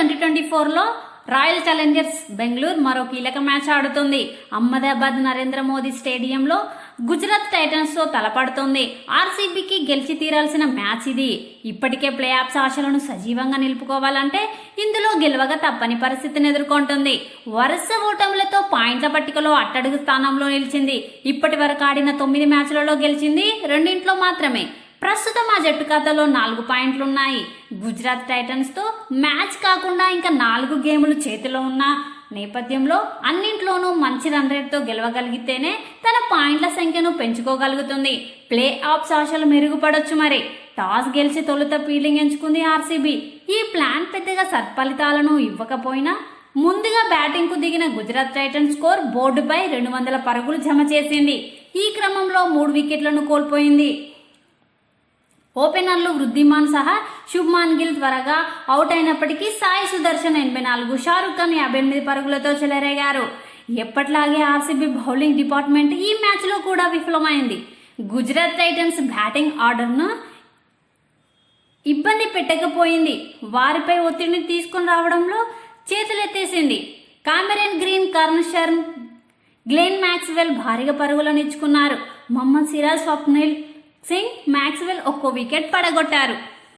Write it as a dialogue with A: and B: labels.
A: Twenty twenty ఫోర్లో royal Challengers Bengaluru మరో కీలక మ్యాచ్ ఆడుతుంది. అహ్మదాబాద్ నరేంద్ర మోదీ స్టేడియంలో గుజరాత్ టైటన్స్తో తలపడుతోంది. ఆర్సీబీకి గెలిచి తీరాల్సిన మ్యాచ్ ఇది. ఇప్పటికే ప్లే ఆఫ్స్ ఆశలను సజీవంగా నిలుపుకోవాలంటే ఇందులో గెలవగా తప్పని పరిస్థితిని ఎదుర్కొంటుంది. వరుస ఓటములతో పాయింట్ల పట్టికలో అట్టడుగు స్థానంలో నిలిచింది. ఇప్పటి వరకు ఆడిన తొమ్మిది మ్యాచ్లలో గెలిచింది రెండింట్లో మాత్రమే. ప్రస్తుతం ఆ జట్టు ఖాతాలో నాలుగు పాయింట్లు ఉన్నాయి గుజరాత్ టైటన్స్తో మ్యాచ్ కాకుండా ఇంకా నాలుగు గేములు చేతిలో ఉన్న నేపథ్యంలో అన్నింట్లోనూ మంచి రన్ రేట్తో గెలవగలిగితేనే తన పాయింట్ల సంఖ్యను పెంచుకోగలుగుతుంది. ప్లే ఆఫ్స్ ఆశలు మెరుగుపడొచ్చు మరి. టాస్ గెలిచి తొలుత ఫీల్డింగ్ ఎంచుకుంది ఆర్సీబీ. ఈ ప్లాన్ పెద్దగా సత్ఫలితాలను ఇవ్వకపోయినా ముందుగా బ్యాటింగ్కు దిగిన గుజరాత్ టైటన్స్ స్కోర్ బోర్డుపై రెండు వందల పరుగులు జమ చేసింది. ఈ క్రమంలో మూడు వికెట్లను కోల్పోయింది. ఓపెనర్లు వృద్ధిమాన్ సహా శుభ్మాన్ గిల్ త్వరగా అవుట్ అయినప్పటికీ సాయి సుదర్శన్ ఎనభై నాలుగు షారుఖ్ ఖాన్ యాభై ఎనిమిది పరుగులతో చెలరేగారు. ఎప్పట్లాగే ఆర్సీబీ బౌలింగ్ డిపార్ట్మెంట్ ఈ మ్యాచ్లో కూడా విఫలమైంది. గుజరాత్ టైటన్స్ బ్యాటింగ్ ఆర్డర్ను ఇబ్బంది పెట్టకపోయింది. వారిపై ఒత్తిడిని తీసుకుని రావడంలో చేతులెత్తేసింది. Cameron Green Karn Sharma Glenn Maxwell భారీగా పరుగులను ఇచ్చుకున్నారు. మొహమ్మద్ సిరాజ్ స్వప్నిల్ సింగ్ మ్యాక్స్వెల్ ఒక్కో వికెట్ పడగొట్టారు.